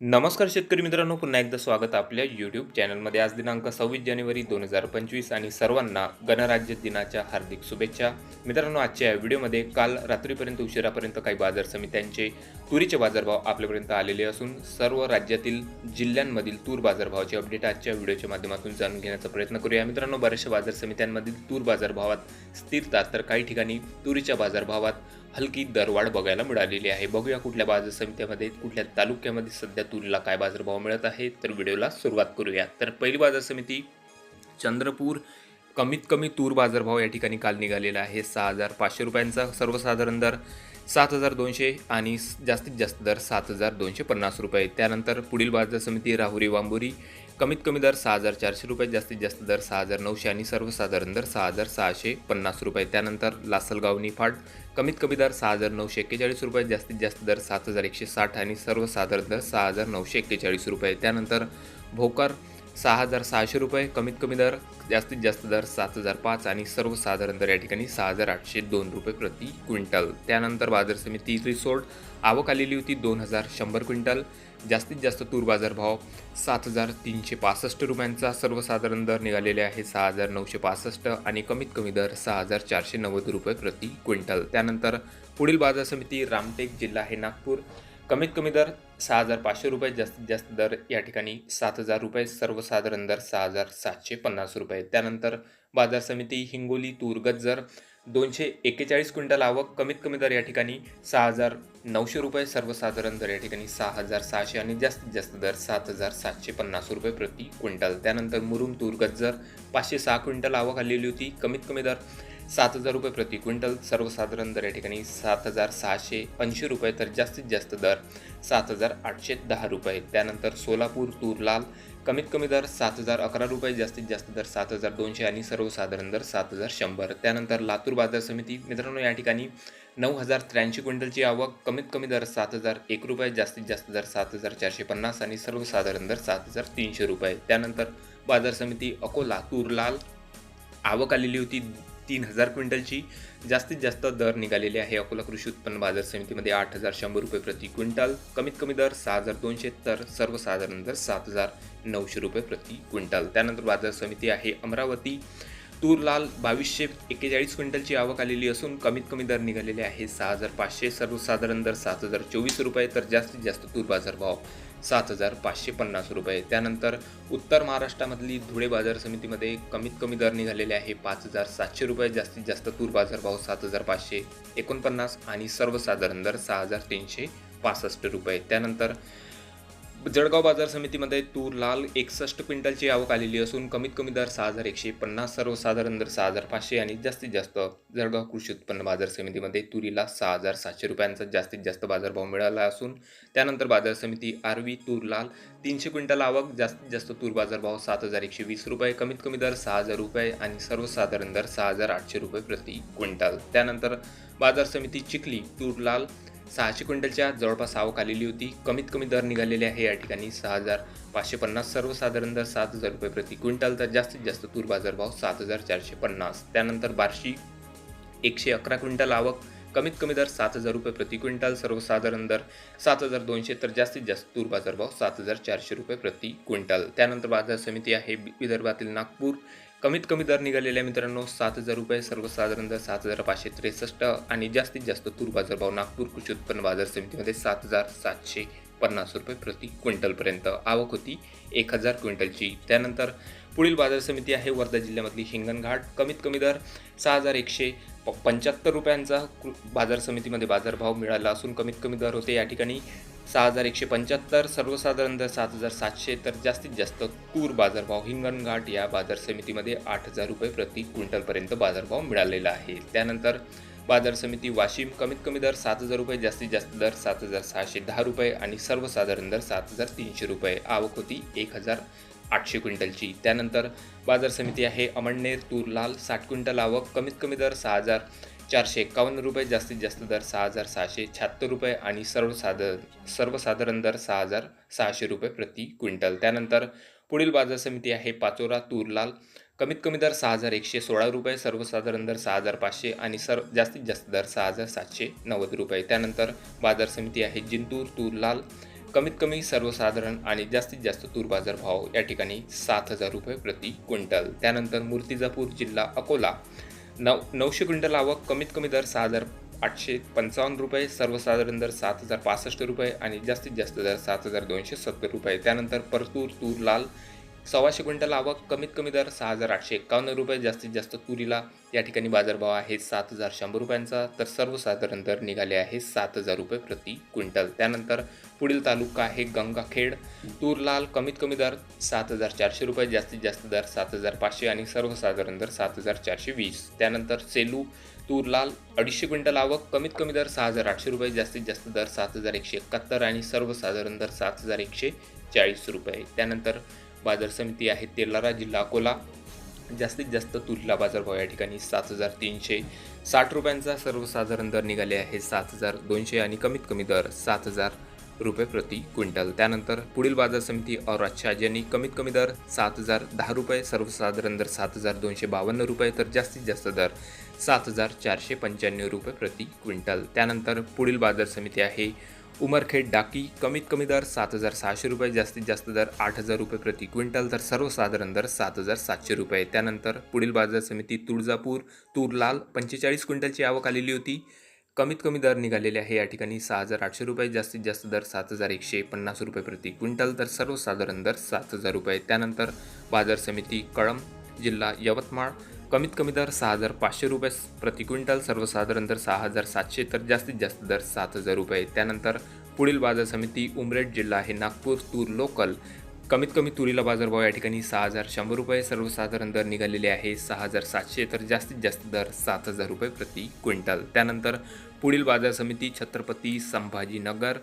नमस्कार शेतकरी मित्रांनो पुन्हा एकदा स्वागत आपल्या यूट्यूब चॅनलमध्ये आज दिनांक सव्वीस जानेवारी दोन हजार पंचवीस आणि सर्वांना गणराज्य दिनाच्या हार्दिक शुभेच्छा. मित्रांनो आजच्या या व्हिडिओमध्ये काल रात्रीपर्यंत उशिरापर्यंत काही बाजार समित्यांचे तुरीचे बाजारभाव आपल्यापर्यंत आलेले असून सर्व राज्यातील जिल्ह्यांमधील तूर बाजारभावाचे अपडेट आजच्या व्हिडिओच्या माध्यमातून जाणून घेण्याचा प्रयत्न करूया. मित्रांनो बऱ्याचशा बाजार समित्यांमधील तूर बाजारभावात स्थिरता तर काही ठिकाणी तुरीच्या बाजारभावात हलकी दरवाढ बघायला मिळालेली आहे. बघूया कुठल्या बाजार समित्यामध्ये कुठल्या तालुक्यामध्ये सध्या तुरीला काय बाजारभाव मिळत आहे तर व्हिडिओला सुरुवात करूया. तर पहिली बाजार समिती चंद्रपूर. कमीत कमी तूर बाजारभाव या ठिकाणी काल निघालेला आहे. सहा हजार पाचशे रुपयांचा सर्वसाधारण दर सात हजार दोनशे आणि जास्तीत जास्त दर सात हजार दोनशे पन्नास रुपये. त्यानंतर पुढील बाजार समिती राहुरी वांबोरी कमीत कमी दर सहा हजार चारशे रुपये जास्तीत जास्त दर सहा हजार नऊशे आणि सर्वसाधारण दर सहा हजार सहाशे पन्नास रुपये. त्यानंतर लासलगाव निफाड कमीत कमी दर सहा हजार नऊशे एक्केचाळीस रुपये जास्तीत जास्त दर सात हजार एकशे साठ आणि सर्वसाधारण दर सहा हजार नऊशे एक्केचाळीस रुपये. त्यानंतर भोकर सहा हजार सहाशे रुपये कमीत कमी दर जास्तीत जास्त दर सात हजार पाच आणि सर्वसाधारण दर या ठिकाणी सहा हजार आठशे दोन रुपये प्रति क्विंटल. त्यानंतर बाजार समिती रिसोर्ट आवक आलेली होती दोन हजार शंभर क्विंटल. जास्तीत जास्त तूर बाजारभाव सात हजार तीनशे पासष्ट रुपयांचा सर्वसाधारण दर निघालेले आहे सहा हजार नऊशे पासष्ट आणि कमीत कमी दर सहा हजार चारशे नव्वद रुपये प्रति क्विंटल. त्यानंतर पुढील बाजार समिती रामटेक जिल्हा आहे नागपूर. कमीत कमी दर सहा हजार पाचशे रुपये जास्तीत जास्त दर या ठिकाणी सात हजार रुपये सर्वसाधारण दर सहा हजार सातशे पन्नास रुपये. त्यानंतर बाजार समिती हिंगोली तूर गज्जर दोनशे एक्केचाळीस क्विंटल आवक कमीत कमी दर या ठिकाणी सहा हजार नऊशे रुपये सर्वसाधारण दर या ठिकाणी सहा हजार सहाशे आणि जास्तीत जास्त दर सात हजार सातशे पन्नास रुपये प्रति क्विंटल. त्यानंतर मुरुम तूर गज्जर पाचशे सहा क्विंटल आवक आलेली होती कमीत कमी दर सात हजार रुपये प्रति क्विंटल. सर्वसाधारण दर या ठिकाणी सात हजार सहाशे ऐंशी रुपये तर जास्तीत जास्त दर सात हजार आठशे दहा रुपये. त्यानंतर सोलापूर तूर लाल कमीत कमी दर सात हजार अकरा रुपये जास्तीत जास्त दर सात हजार दोनशे आणि सर्वसाधारण दर सात हजार शंभर. त्यानंतर लातूर बाजार समिती मित्रांनो या ठिकाणी नऊ हजार त्र्याऐंशी क्विंटलची आवक कमीत कमी दर सात हजार एक रुपये जास्तीत जास्त दर सात हजार चारशे पन्नास आणि सर्वसाधारण दर सात हजार तीनशे रुपये. त्यानंतर बाजार समिती अकोला तूर लाल आवक आलेली होती तीन हजार क्विंटलची जास्तीत जास्त दर निघालेले आहे. अकोला कृषी उत्पन्न बाजार समितीमध्ये आठ हजार शंभर रुपये प्रति क्विंटल कमीत कमी दर सहा हजार दोनशे तर सर्वसाधारण दर सात हजार नऊशे रुपये प्रति क्विंटल. त्यानंतर बाजार समिती आहे अमरावती. तूर लाल बावीसशे एक्केचाळीस क्विंटलची आवक आलेली असून कमीत कमी दर निघालेले आहे सहा हजार पाचशे सर्वसाधारण दर सात हजार चोवीस रुपये तर जास्तीत जास्त तूर बाजार भाव सात हजार पाचशे पन्नास रुपये. त्यानंतर उत्तर महाराष्ट्रामधली धुळे बाजार समितीमध्ये कमीत कमी दर निघालेले आहे पाच हजार सातशे रुपये. जास्तीत जास्त तूर बाजार भाव सात हजार पाचशे एकोणपन्नास आणि सर्वसाधारण दर सहा हजार तीनशे पासष्ट रुपये. त्यानंतर जळगाव बाजार समितीमध्ये तूर लाल एकसष्ट क्विंटलची आवक आलेली असून कमीत कमी दर सहा हजार एकशे पन्नास सर्वसाधारण दर सहा हजार पाचशे आणि जास्तीत जास्त जळगाव कृषी उत्पन्न बाजार समितीमध्ये तुरीला सहा हजार सातशे रुपयांचा जास्तीत जास्त बाजारभाव मिळाला असून त्यानंतर बाजार समिती आरवी तूर लाल तीनशे क्विंटल आवक जास्तीत जास्त तूर बाजारभाव सात हजार एकशे वीस रुपये कमीत कमी दर सहा हजार रुपये आणि सर्वसाधारण दर सहा हजार आठशे रुपये प्रति क्विंटल. त्यानंतर बाजार समिती चिखली तूर लाल सहाशे क्विंटलच्या जवळपास आवक आलेली होती. कमीत कमी दर निघालेले आहे या ठिकाणी सहा हजार पाचशे पन्नास. सर्वसाधारण दर सात हजार रुपये प्रति क्विंटल तर जास्तीत जास्त तूर बाजारभाव सात हजार चारशे पन्नास. त्यानंतर बार्शी एकशे अकरा क्विंटल आवक. कमीत कमी दर सात हजार रुपये प्रति क्विंटल सर्वसाधारण दर सात हजार दोनशे तर जास्तीत जास्त तूर बाजारभाव सात हजार चारशे रुपये प्रति क्विंटल. त्यानंतर बाजार समिती आहे विदर्भातील नागपूर. कमीत कमी दर निघालेल्या मित्रांनो सात हजार रुपये सर्वसाधारण दर सात हजार पाचशे त्रेसष्ट आणि जास्तीत जास्त तूर बाजारभाव नागपूर कृषी उत्पन्न बाजार समितीमध्ये सात हजार सातशे पन्नास रुपये प्रति क्विंटलपर्यंत आवक होती. एक हजार क्विंटलची. त्यानंतर पुढील बाजार समिती आहे वर्धा जिल्ह्यामधली हिंगणघाट कमीत कमी दर सहा हजार एकशे प- पंच्याहत्तर रुपयांचा बाजार समितीमध्ये बाजारभाव मिळाला असून कमीत कमी दर होते. या ठिकाणी सहा हजार एकशे पंच्याहत्तर सर्वसाधारण दर सात हजार सातशे. तर जास्तीत जास्त तूर बाजारभाव हिंगणघाट या बाजार समितीमध्ये आठ हजार रुपये प्रति क्विंटलपर्यंत बाजारभाव मिळालेला आहे. त्यानंतर बाजार समिती वाशिम कमीत कमी दर सात हजार रुपये जास्तीत जास्त दर सात हजार सहाशे दहा रुपये आणि सर्वसाधारण दर सात हजार तीनशे रुपये. आवक होती एक हजार आठशे क्विंटलची. त्यानंतर बाजार समिती आहे अमळनेर तूर लाल साठ क्विंटल आवक कमीत कमी दर सहा हजार चारशे एकावन्न रुपये जास्तीत जास्त दर सहा हजार सहाशे शहात्तर रुपये आणि सर्वसाधारण सर्वसाधारण दर सहा हजार सहाशे रुपये प्रति क्विंटल. त्यानंतर पुढील बाजार समिती आहे पाचोरा तूर लाल कमीत कमी दर सहा हजार एकशे सोळा रुपये सर्वसाधारण दर सहा हजार पाचशे आणि सर्व जास्तीत जास्त दर सहा हजार सातशे नव्वद रुपये. त्यानंतर बाजार समिती आहे जिंतूर तूर लाल कमीत कमी सर्वसाधारण आणि जास्तीत जास्त तूर बाजार भाव या ठिकाणी सात हजार रुपये प्रति क्विंटल. त्यानंतर मूर्तिजापूर जिल्हा अकोला. नऊ नऊशे क्विंटल आवक कमीत कमी दर सहा हजार आठशे पंचावन्न रुपये सर्वसाधारण दर सात हजार पासष्ट रुपये आणि जास्तीत जास्त दर सात हजार दोनशे सत्तर रुपये. त्यानंतर परतूर तूर लाल सव्वाशे क्विंटल आवक कमीत कमी दर सहा हजार आठशे एक्कावन्न रुपये जास्तीत जास्त तुरीला या ठिकाणी बाजारभाव आहे सात हजार शंभर रुपयांचा. तर सर्वसाधारण दर निघाले आहे सात हजार रुपये प्रति क्विंटल. त्यानंतर पुढील तालुका आहे गंगाखेड. तूर लाल कमीत कमी दर सात हजार चारशे रुपये जास्तीत जास्त दर सात हजार पाचशे आणि सर्वसाधारण दर सात हजार चारशे वीस. त्यानंतर सेलू तूर लाल अडीचशे क्विंटल आवक कमीत कमी दर सहा हजार आठशे रुपये जास्तीत जास्त दर सात हजार एकशे एकाहत्तर आणि सर्वसाधारण दर सात हजार एकशे चाळीस रुपये. त्यानंतर बाजार समिती आहे तेलारा जिल्हा अकोला. जास्तीत जास्त तुरीला बाजारभाव या ठिकाणी सात हजार तीनशे साठ रुपयांचा सर्वसाधारण दर निघाले आहे सात हजार दोनशे आणि कमीत कमी दर सात हजार रुपये प्रति क्विंटल. त्यानंतर पुढील बाजार समिती औराद यांनी कमीत कमी दर सात हजार दहा रुपये सर्वसाधारण दर सात हजार दोनशे बावन्न रुपये तर जास्तीत जास्त दर सात हजार चारशे पंच्याण्णव रुपये प्रति क्विंटल. त्यानंतर पुढील बाजार समिती आहे उमरखेड डाकी कमीत कमी दर सात हजार सहाशे रुपये जास्तीत जास्त दर आठ हजार रुपये प्रति क्विंटल तर सर्वसाधारण दर सात हजार सातशे रुपये. त्यानंतर पुढील बाजार समिती तुळजापूर तूर लाल पंचेचाळीस क्विंटलची आवक आलेली होती. कमीत कमी दर निघालेले आहे या ठिकाणी सहा हजार आठशे रुपये जास्तीत जास्त दर सात हजार एकशे पन्नास रुपये प्रति क्विंटल तर सर्वसाधारण दर सात हजार रुपये. त्यानंतर बाजार समिती कळम जिल्हा यवतमाळ कमीत कमी दर सहा हजार पाचशे रुपये प्रति क्विंटल सर्वसाधारण दर सहा हजार सातशे तर जास्तीत जास्त दर सात हजार रुपये. त्यानंतर पुढील बाजार समिती उमरेड जिल्हा आहे नागपूर तूर लोकल. कमीत कमी तुरीला बाजारभाव या ठिकाणी सहा हजार शंभर रुपये सर्वसाधारण दर निघालेले आहे सहा हजार सातशे तर जास्तीत जास्त दर सात हजार रुपये प्रति क्विंटल. त्यानंतर पुढील बाजार समिती छत्रपती संभाजीनगर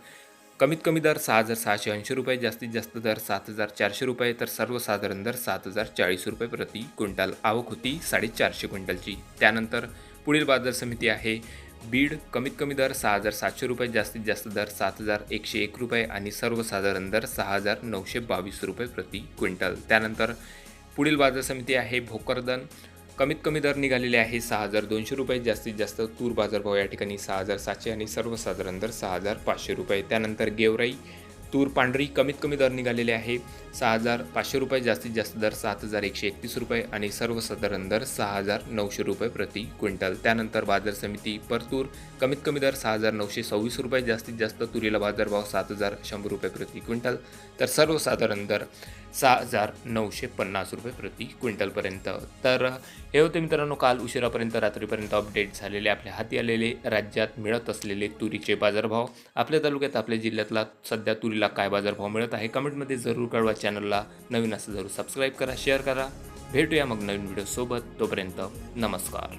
कमीत कमी दर सहा हजार सहाशे ऐंशी रुपये जास्तीत जास्त दर सात हजार चारशे रुपये तर सर्वसाधारण दर सात हजार चाळीस रुपये प्रति क्विंटल. आवक होती साडेचारशे क्विंटलची. त्यानंतर पुढील बाजार समिती आहे. बीड कमीत कमी दर सहा हजार सातशे रुपये जास्तीत जास्त दर सात हजार एकशे एक रुपये आणि सर्वसाधारण दर सहा हजार नऊशे बावीस रुपये प्रति क्विंटल. त्यानंतर पुढील बाजार समिती आहे भोकरदन. कमीत कमी दर निघालेले आहे सहा हजार दोनशे रुपये. जास्तीत जास्त तूर बाजारभाव या ठिकाणी सहा हजार सातशे आणि सर्वसाधारण दर सहा हजार पाचशे रुपये. त्यानंतर गेवराई तूर पांढरी कमीत कमी दर निघालेले आहे सहा हजार पाचशे रुपये. जास्तीत जास्त दर सात हजार एकशे एकतीस रुपये आणि सर्वसाधारण दर सहा हजार नऊशे रुपये प्रति क्विंटल. त्यानंतर बाजार समिती परतूर कमीत कमी दर सहा हजार नऊशे सव्वीस रुपये. जास्तीत जास्त तुरीला बाजारभाव सात हजार शंभर रुपये प्रति क्विंटल. तर सर्वसाधारण दर सहा हजार नऊशे पन्नास रुपये प्रति क्विंटलपर्यंत. तर हे होते मित्रांनो काल उशिरापर्यंत रात्रीपर्यंत अपडेट झालेले आपल्या हाती आलेले राज्यात मिळत असलेले तुरीचे बाजारभाव. आपल्या तालुक्यात आपल्या जिल्ह्यातला सध्या तुरीला काय बाजारभाव मिळत आहे कमेंटमध्ये जरूर कळवा. चॅनलला नवीन असं जरूर सबस्क्राईब करा शेअर करा. भेटूया मग नवीन व्हिडिओसोबत तोपर्यंत नमस्कार.